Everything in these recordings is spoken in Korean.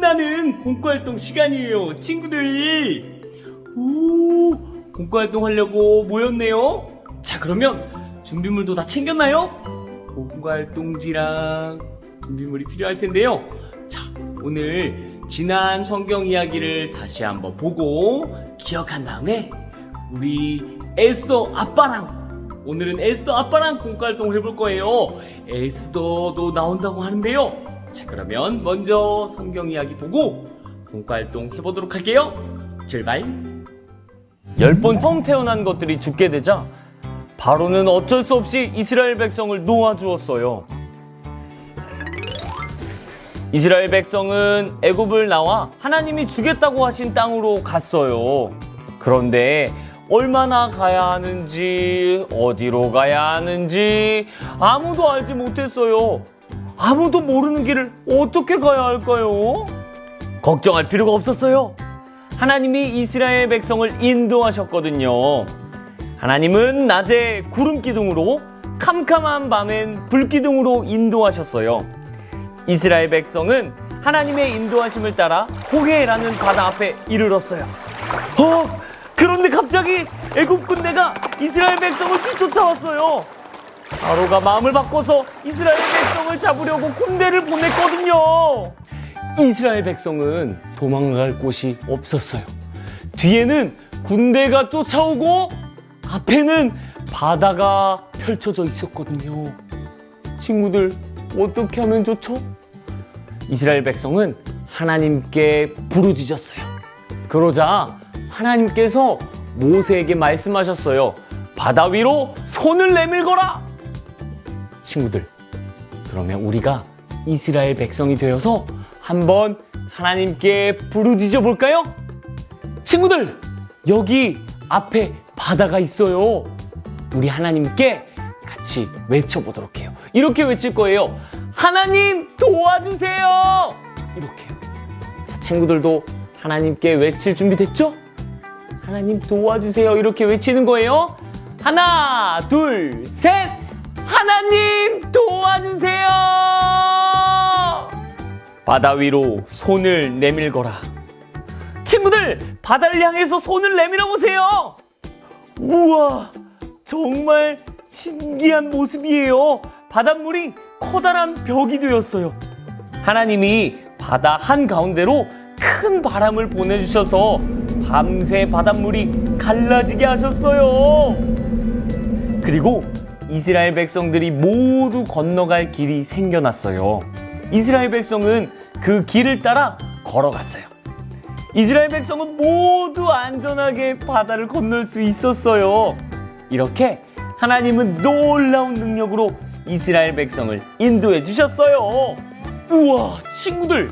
신나는 공과활동 시간이에요, 친구들. 오, 공과활동 하려고 모였네요. 자, 그러면 준비물도 다 챙겼나요? 공과활동지랑 준비물이 필요할 텐데요. 자, 오늘 지난 성경 이야기를 다시 한번 보고 기억한 다음에 우리 에스더 아빠랑 오늘은 에스더 아빠랑 공과활동을 해볼 거예요. 에스더도 나온다고 하는데요. 자, 그러면 먼저 성경 이야기 보고 공과 활동 해보도록 할게요. 출발. 열 번 처음 태어난 것들이 죽게 되자 바로는 어쩔 수 없이 이스라엘 백성을 놓아주었어요. 이스라엘 백성은 애굽을 나와 하나님이 주겠다고 하신 땅으로 갔어요. 그런데 얼마나 가야 하는지, 어디로 가야 하는지 아무도 알지 못했어요. 아무도 모르는 길을 어떻게 가야 할까요? 걱정할 필요가 없었어요. 하나님이 이스라엘 백성을 인도하셨거든요. 하나님은 낮에 구름 기둥으로 캄캄한 밤엔 불 기둥으로 인도하셨어요. 이스라엘 백성은 하나님의 인도하심을 따라 호게라는 바다 앞에 이르렀어요. 어? 그런데 갑자기 애굽 군대가 이스라엘 백성을 뒤쫓아왔어요. 바로가 마음을 바꿔서 이스라엘 백성을 잡으려고 군대를 보냈거든요. 이스라엘 백성은 도망갈 곳이 없었어요. 뒤에는 군대가 쫓아오고 앞에는 바다가 펼쳐져 있었거든요. 친구들, 어떻게 하면 좋죠? 이스라엘 백성은 하나님께 부르짖었어요. 그러자 하나님께서 모세에게 말씀하셨어요. 바다 위로 손을 내밀거라! 친구들, 그러면 우리가 이스라엘 백성이 되어서 한번 하나님께 부르짖어 볼까요? 친구들, 여기 앞에 바다가 있어요. 우리 하나님께 같이 외쳐보도록 해요. 이렇게 외칠 거예요. 하나님 도와주세요! 이렇게요. 자, 친구들도 하나님께 외칠 준비 됐죠? 하나님 도와주세요. 이렇게 외치는 거예요. 하나, 둘, 셋! 하나님 도와주세요! 바다 위로 손을 내밀거라. 친구들, 바다를 향해서 손을 내밀어 보세요! 우와, 정말 신기한 모습이에요. 바닷물이 커다란 벽이 되었어요. 하나님이 바다 한 가운데로 큰 바람을 보내주셔서 밤새 바닷물이 갈라지게 하셨어요. 그리고 이스라엘 백성들이 모두 건너갈 길이 생겨났어요. 이스라엘 백성은 그 길을 따라 걸어갔어요. 이스라엘 백성은 모두 안전하게 바다를 건널 수 있었어요. 이렇게 하나님은 놀라운 능력으로 이스라엘 백성을 인도해 주셨어요. 우와, 친구들!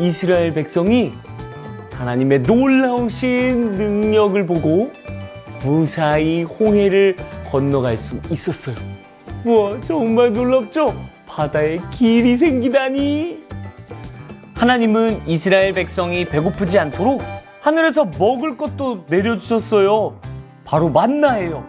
이스라엘 백성이 하나님의 놀라우신 능력을 보고 무사히 홍해를 건너갈 수 있었어요. 우와, 정말 놀랍죠? 바다에 길이 생기다니. 하나님은 이스라엘 백성이 배고프지 않도록 하늘에서 먹을 것도 내려주셨어요. 바로 만나예요.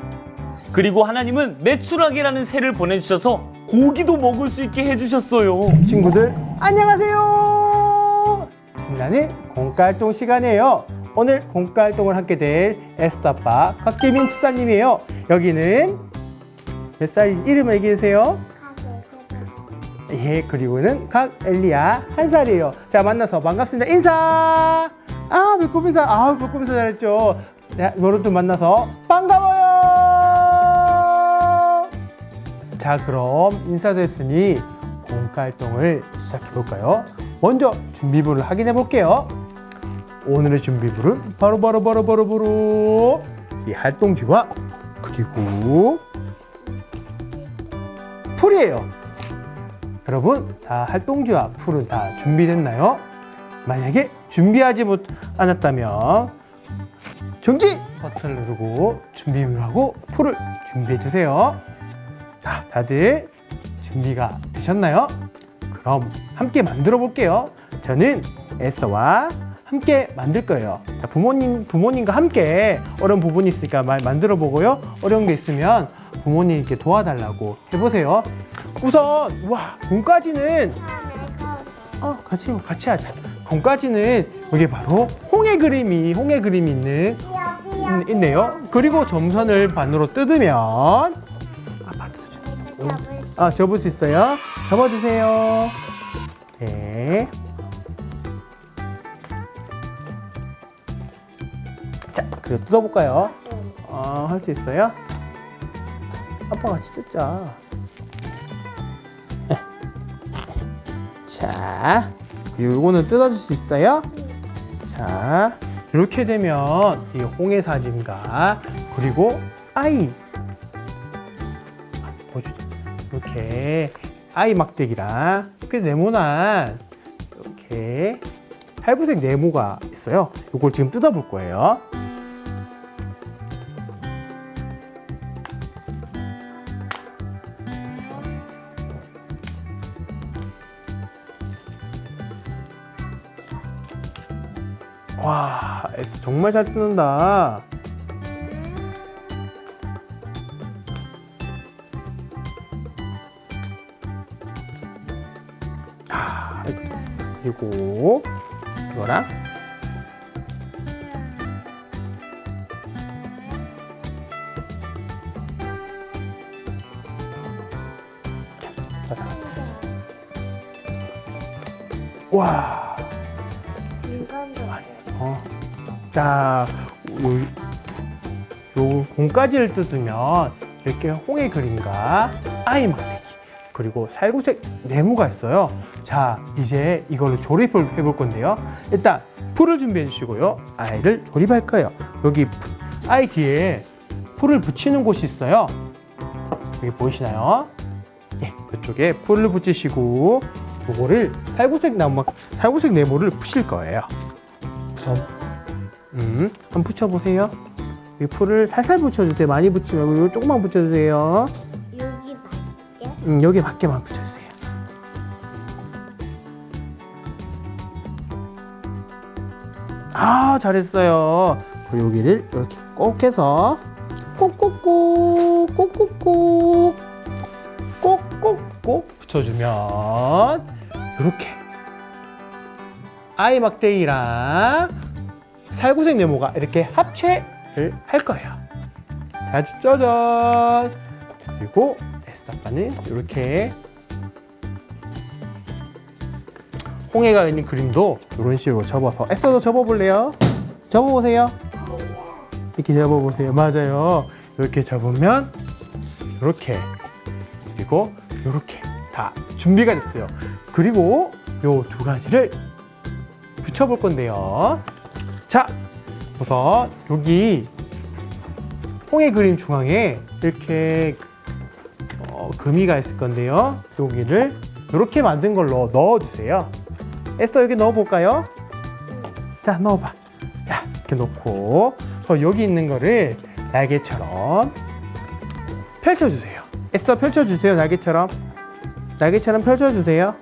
그리고 하나님은 메추라기라는 새를 보내주셔서 고기도 먹을 수 있게 해주셨어요. 친구들 안녕하세요. 신나는 공과활동 시간이에요. 오늘 공과 활동을 하게 될 에스더 아빠 곽재민 치사님이에요. 여기는 몇살 이름을 얘기해 주세요. 예, 그리고는 곽엘리아 한 살이에요. 자 만나서 반갑습니다. 인사. 아 배꼽 인사. 아 배꼽 인사 잘했죠. 네, 여러분 만나서 반가워요. 자 그럼 인사도 했으니 공과 활동을 시작해 볼까요? 먼저 준비물을 확인해 볼게요. 오늘의 준비물은 바로 바로 바로 바로 바로 이 활동지와 그리고 풀이에요. 여러분 다 활동지와 풀은 다 준비됐나요? 만약에 준비하지 못 않았다면 정지 버튼을 누르고 준비물하고 풀을 준비해 주세요. 자, 다들 준비가 되셨나요? 그럼 함께 만들어 볼게요. 저는 에스터와 함께 만들 거예요. 자, 부모님, 부모님과 함께 어려운 부분이 있으니까 마- 만들어 보고요. 어려운 게 있으면 부모님께 도와달라고 해보세요. 우선, 와, 공까지는 어, 같이, 같이 하자. 공까지는 여기 바로 홍해 그림이 홍해 그림이 있는 음, 있네요. 그리고 점선을 반으로 뜯으면 뜯어줘. 아 접을 수 있어요. 접어주세요. 네. 그리고 뜯어볼까요? 어, 할 수 있어요? 아빠 같이 뜯자. 네. 자, 요거는 뜯어줄 수 있어요? 자, 이렇게 되면 이 홍해 사진과 그리고 아이 보여주죠. 이렇게 아이 막대기랑 이렇게 네모난 이렇게 살구색 네모가 있어요. 이걸 지금 뜯어볼 거예요. 와, 정말 잘 뜯는다. 아, 그리고 이거랑 와. 자, 요, 요 공까지를 뜯으면 이렇게 홍의 그림과 아이 막대기 그리고 살구색 네모가 있어요. 자, 이제 이걸로 조립을 해볼 건데요. 일단 풀을 준비해 주시고요. 아이를 조립할 거예요. 여기 푸- 아이 뒤에 풀을 붙이는 곳이 있어요. 여기 보이시나요? 예, 이쪽에 풀을 붙이시고 요거를 살구색 나무 살구색 네모를 푸실 거예요. 우선 음, 한번 붙여보세요. 이 풀을 살살 붙여주세요. 많이 붙이지 말고 요 조금만 붙여주세요. 여기 맞게? 음, 여기 맞게만 붙여주세요. 아, 잘했어요. 그리고 여기를 이렇게 꼭 해서 꼭꼭꼭 꼭꼭꼭 꼭꼭꼭 붙여주면 이렇게 아이 막대기랑 살구색 네모가 이렇게 합체를 할 거예요. 자, 짜잔! 그리고 에스타파는 이렇게 홍해가 있는 그림도 이런 식으로 접어서 에스타도 접어볼래요? 접어보세요. 이렇게 접어보세요. 맞아요. 이렇게 접으면 이렇게 그리고 이렇게 다 준비가 됐어요. 그리고 요 두 가지를 붙여볼 건데요. 자, 우선 여기 홍해 그림 중앙에 이렇게 어, 금이가 있을 건데요. 여기를 이렇게 만든 걸로 넣어주세요. 에스터 여기 넣어볼까요? 자, 넣어봐. 야, 이렇게 놓고 저 여기 있는 거를 날개처럼 펼쳐주세요. 에스터 펼쳐주세요. 날개처럼. 날개처럼 펼쳐주세요.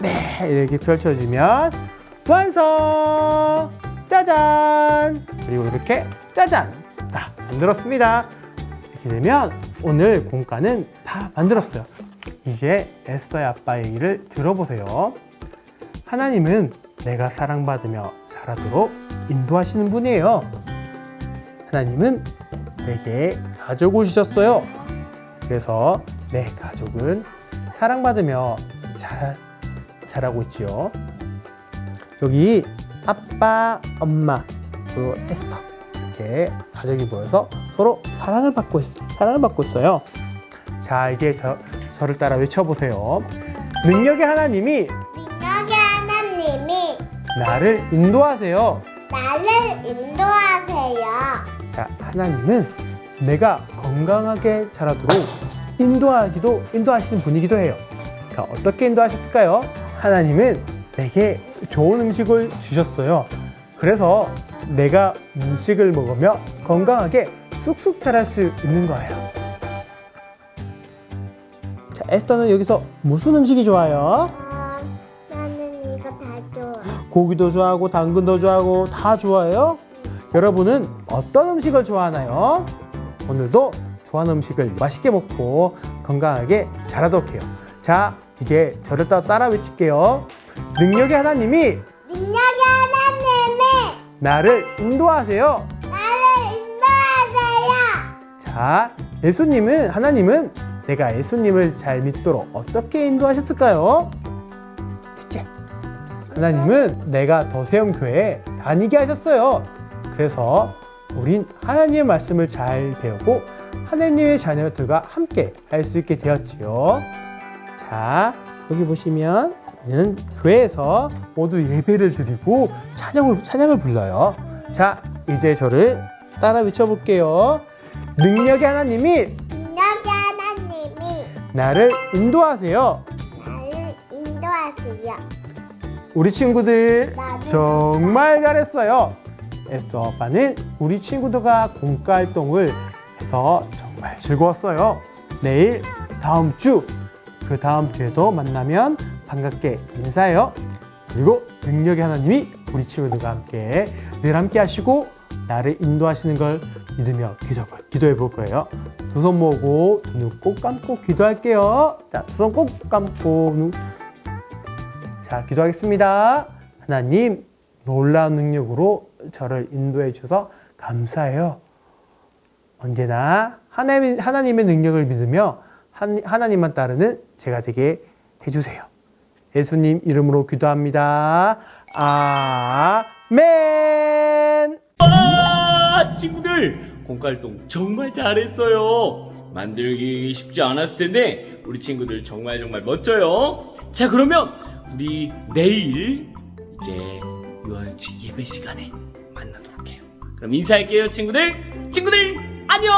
네, 이렇게 펼쳐주면 완성! 짜잔! 그리고 이렇게 짜잔! 다 만들었습니다. 이렇게 되면 오늘 공과는 다 만들었어요. 이제 에스더의 아빠 얘기를 들어보세요. 하나님은 내가 사랑받으며 자라도록 인도하시는 분이에요. 하나님은 내게 가족을 주셨어요. 그래서 내 가족은 사랑받으며 자, 자라고 있지요. 여기 아빠, 엄마, 그리고 에스터 이렇게 가족이 모여서 서로 사랑을 받고 있, 사랑을 받고 있어요. 자, 이제 저, 저를 따라 외쳐보세요. 능력의 하나님이 능력의 하나님이 나를 인도하세요. 나를 인도하세요. 자, 하나님은 내가 건강하게 자라도록 인도하기도 인도하시는 분이기도 해요. 자, 어떻게 인도하셨을까요? 하나님은 내게 좋은 음식을 주셨어요. 그래서 내가 음식을 먹으며 건강하게 쑥쑥 자랄 수 있는 거예요. 자, 에스터는 여기서 무슨 음식이 좋아요? 어, 나는 이거 다 좋아. 고기도 좋아하고 당근도 좋아하고 다 좋아해요? 여러분은 어떤 음식을 좋아하나요? 오늘도 좋아하는 음식을 맛있게 먹고 건강하게 자라도록 해요. 자, 이제 저를 따라 따라 외칠게요. 능력의 하나님이 능력의 하나님이 나를 인도하세요. 나를 인도하세요. 자, 예수님은 하나님은 내가 예수님을 잘 믿도록 어떻게 인도하셨을까요? 첫째, 하나님은 내가 더세움 교회에 다니게 하셨어요. 그래서 우린 하나님의 말씀을 잘 배우고 하나님의 자녀들과 함께 할 수 있게 되었지요. 자, 여기 보시면 우리는 교회에서 모두 예배를 드리고 찬양을 찬양을 불러요. 자, 이제 저를 따라 외쳐볼게요. 능력의 하나님이 능력의 하나님이 나를 인도하세요. 나를 인도하세요. 우리 친구들 정말 잘했어요. 에스더 아빠는 우리 친구들과 공과 활동을 해서 정말 즐거웠어요. 내일 다음 주, 그 다음 주에도 만나면 반갑게 인사해요. 그리고 능력의 하나님이 우리 친구들과 함께 늘 함께 하시고 나를 인도하시는 걸 믿으며 기도, 기도해 볼 거예요. 두 손 모으고 두 눈 꼭 감고 기도할게요. 자, 두 손 꼭 감고 눈 자, 기도하겠습니다. 하나님, 놀라운 능력으로 저를 인도해 주셔서 감사해요. 언제나 하나님, 하나님의 능력을 믿으며 한- 하나님만 따르는 제가 되게 해주세요. 예수님 이름으로 기도합니다. 아멘! 와 친구들! 공활동 정말 잘했어요. 만들기 쉽지 않았을 텐데 우리 친구들 정말 정말 멋져요. 자 그러면 우리 내일 이제 유아유치 예배 시간에 만나도록 해요. 그럼 인사할게요 친구들. 친구들 안녕